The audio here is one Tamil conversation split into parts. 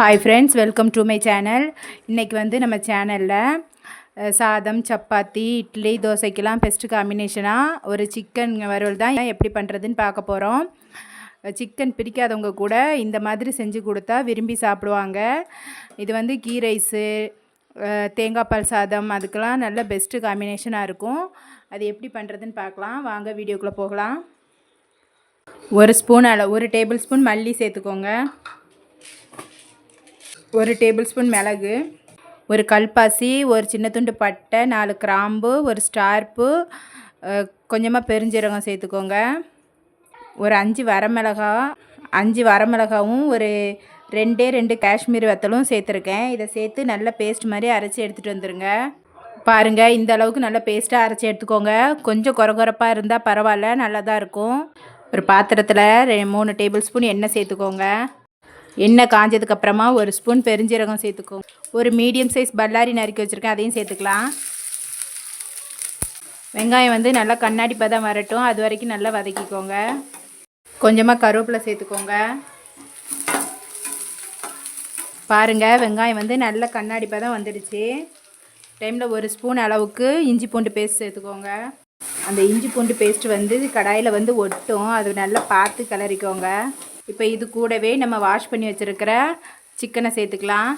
Hi friends welcome to my channel இன்றைக்கி வந்து நம்ம சேனலில் சாதம் சப்பாத்தி இட்லி தோசைக்கெல்லாம் பெஸ்ட்டு காம்பினேஷனாக ஒரு சிக்கன் வறுவல் தான் எப்படி பண்ணுறதுன்னு பார்க்க போகிறோம் சிக்கன் பிடிக்காதவங்க கூட இந்த மாதிரி செஞ்சு கொடுத்தா விரும்பி சாப்பிடுவாங்க. இது வந்து கீ ரைஸு தேங்காய் பால் சாதம் அதுக்கெல்லாம் நல்ல பெஸ்ட்டு காம்பினேஷனாக இருக்கும். அது எப்படி பண்ணுறதுன்னு பார்க்கலாம். வாங்க வீடியோக்குள்ளே போகலாம். ஒரு ஸ்பூன் அளவு ஒரு டேபிள் ஸ்பூன் மல்லி சேர்த்துக்கோங்க. ஒரு டேபிள் ஸ்பூன் மிளகு ஒரு கல்பாசி ஒரு சின்ன துண்டு பட்டை நாலு கிராம்பு ஒரு ஸ்டார்ப்பு கொஞ்சமாக பெருஞ்சீரகம் சேர்த்துக்கோங்க. ஒரு அஞ்சு வரமிளகா அஞ்சு வரமிளகாவும் ஒரு ரெண்டே ரெண்டு காஷ்மீர் வத்தலும் சேர்த்துருக்கேன். இதை சேர்த்து நல்ல பேஸ்ட் மாதிரி அரைச்சி எடுத்துகிட்டு வந்துடுங்க பாருங்கள் இந்த அளவுக்கு நல்ல பேஸ்ட்டாக அரைச்சி எடுத்துக்கோங்க. கொஞ்சம் குறகுறப்பாக இருந்தால் பரவாயில்ல நல்லா தான் இருக்கும். ஒரு பாத்திரத்தில் ரெ மூணு டேபிள் ஸ்பூன் எண்ணெய் சேர்த்துக்கோங்க. எண்ணெய் காஞ்சதுக்கப்புறமா ஒரு ஸ்பூன் பெருஞ்சீரகம் சேர்த்துக்கோங்க ஒரு மீடியம் சைஸ் பல்லாரி நறுக்கி வச்சுருக்கேன் அதையும் சேர்த்துக்கலாம். வெங்காயம் வந்து நல்லா கண்ணாடி பதம் வரட்டும். அது வரைக்கும் நல்லா வதக்கிக்கோங்க. கொஞ்சமாக கருவேப்பிலை சேர்த்துக்கோங்க. பாருங்கள் வெங்காயம் வந்து நல்ல கண்ணாடி பதம் வந்துடுச்சு. டைமில் ஒரு ஸ்பூன் அளவுக்கு இஞ்சி பூண்டு பேஸ்ட் சேர்த்துக்கோங்க. அந்த இஞ்சி பூண்டு பேஸ்ட் வந்து கடாயில் வந்து ஒட்டும். அது நல்லா பார்த்து கிளறிக்கோங்க. இப்போ இது கூடவே நம்ம வாஷ் பண்ணி வச்சுருக்கிற சிக்கனை சேர்த்துக்கலாம்.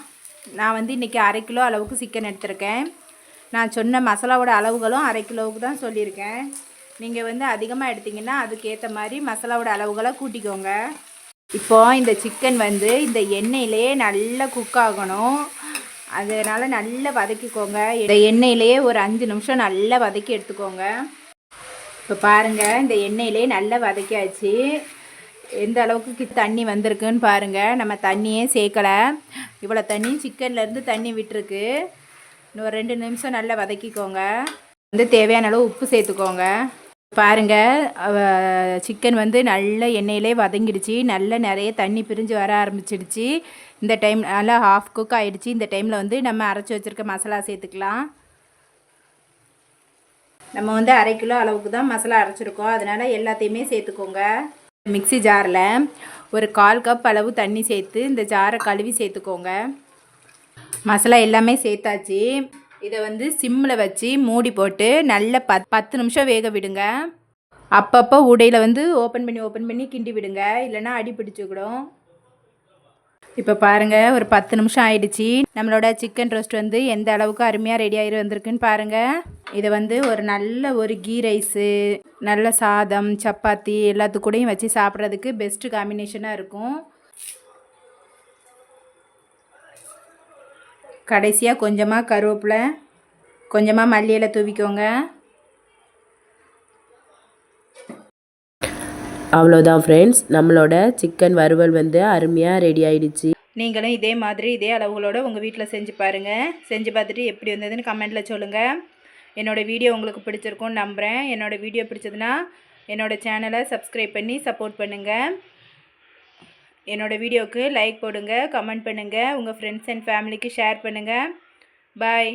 நான் வந்து இன்றைக்கி அரை கிலோ அளவுக்கு சிக்கன் எடுத்திருக்கேன். நான் சொன்ன மசாலாவோட அளவுகளும் அரை கிலோவுக்கு தான் சொல்லியிருக்கேன். நீங்கள் வந்து அதிகமாக எடுத்திங்கன்னா அதுக்கேற்ற மாதிரி மசாலாவோட அளவுகளை கூட்டிக்கோங்க. இப்போது இந்த சிக்கன் வந்து இந்த எண்ணெயிலேயே நல்லா குக் ஆகணும். அதனால் நல்லா வதக்கிக்கோங்க. இந்த எண்ணெயிலேயே ஒரு அஞ்சு நிமிஷம் நல்லா வதக்கி எடுத்துக்கோங்க. இப்போ பாருங்கள் இந்த எண்ணெயிலே நல்லா வதக்கியாச்சு. எந்த அளவுக்கு தண்ணி வந்திருக்குன்னு பாருங்கள் நம்ம தண்ணியே சேர்க்கலை. இவ்வளோ தண்ணி சிக்கன்லேருந்து தண்ணி விட்டுருக்கு. இன்னும் ரெண்டு நிமிஷம் நல்லா வதக்கிக்கோங்க. வந்து தேவையான அளவு உப்பு சேர்த்துக்கோங்க. பாருங்கள் சிக்கன் வந்து நல்ல எண்ணெயிலே வதங்கிடுச்சு. நல்ல நிறைய தண்ணி பிரிஞ்சு வர ஆரம்பிச்சிடுச்சு. இந்த டைம் நல்லா ஹாஃப் குக் ஆகிடுச்சு இந்த டைமில் வந்து நம்ம அரைச்சி வச்சுருக்க மசாலா சேர்த்துக்கலாம். நம்ம வந்து அரை கிலோ அளவுக்கு தான் மசாலா அரைச்சிருக்கோம். அதனால் எல்லாத்தையுமே சேர்த்துக்கோங்க. மிக்சி ஜாரில் ஒரு கால் கப் அளவு தண்ணி சேர்த்து இந்த ஜாரை கழுவி சேர்த்துக்கோங்க. மசாலா எல்லாமே சேர்த்தாச்சு. இதை வந்து சிம்மில் வச்சு மூடி போட்டு நல்ல பத் பத்து நிமிஷம் வேக விடுங்க. அப்பப்போ உடையில் வந்து ஓப்பன் பண்ணி ஓப்பன் பண்ணி கிண்டி விடுங்க. இல்லைன்னா அடி பிடிச்சிக்கிடும் இப்போ பாருங்கள் ஒரு பத்து நிமிஷம் ஆயிடுச்சு. நம்மளோட சிக்கன் ரோஸ்ட் வந்து எந்த அளவுக்கு அருமையாக ரெடி ஆகி வந்திருக்குன்னு பாருங்கள் இதை வந்து ஒரு நல்ல ஒரு கீ ரைஸு நல்ல சாதம் சப்பாத்தி எல்லாத்துக்கூடையும் வச்சு சாப்பிட்றதுக்கு பெஸ்ட்டு காம்பினேஷனாக இருக்கும். கடைசியாக கொஞ்சமாக கருவேப்பிலை கொஞ்சமாக மல்லியில் தூவிக்கோங்க. அவ்வளோதான் ஃப்ரெண்ட்ஸ் நம்மளோட சிக்கன் வறுவல் வந்து அருமையாக ரெடி ஆயிடுச்சு. நீங்களும் இதே மாதிரி இதே அளவுகளோட உங்கள் வீட்டில் செஞ்சு பாருங்கள் செஞ்சு பார்த்துட்டு எப்படி வந்ததுன்னு கமெண்ட்டில் சொல்லுங்கள் என்னோடய வீடியோ உங்களுக்கு பிடிச்சிருக்கும்னு நம்புகிறேன் என்னோடய வீடியோ பிடிச்சதுன்னா என்னோடய சேனலை சப்ஸ்கிரைப் பண்ணி சப்போர்ட் பண்ணுங்கள் என்னோடய வீடியோவுக்கு லைக் போடுங்க கமெண்ட் பண்ணுங்கள் உங்கள் ஃப்ரெண்ட்ஸ் அண்ட் ஃபேமிலிக்கு ஷேர் பண்ணுங்கள் பாய்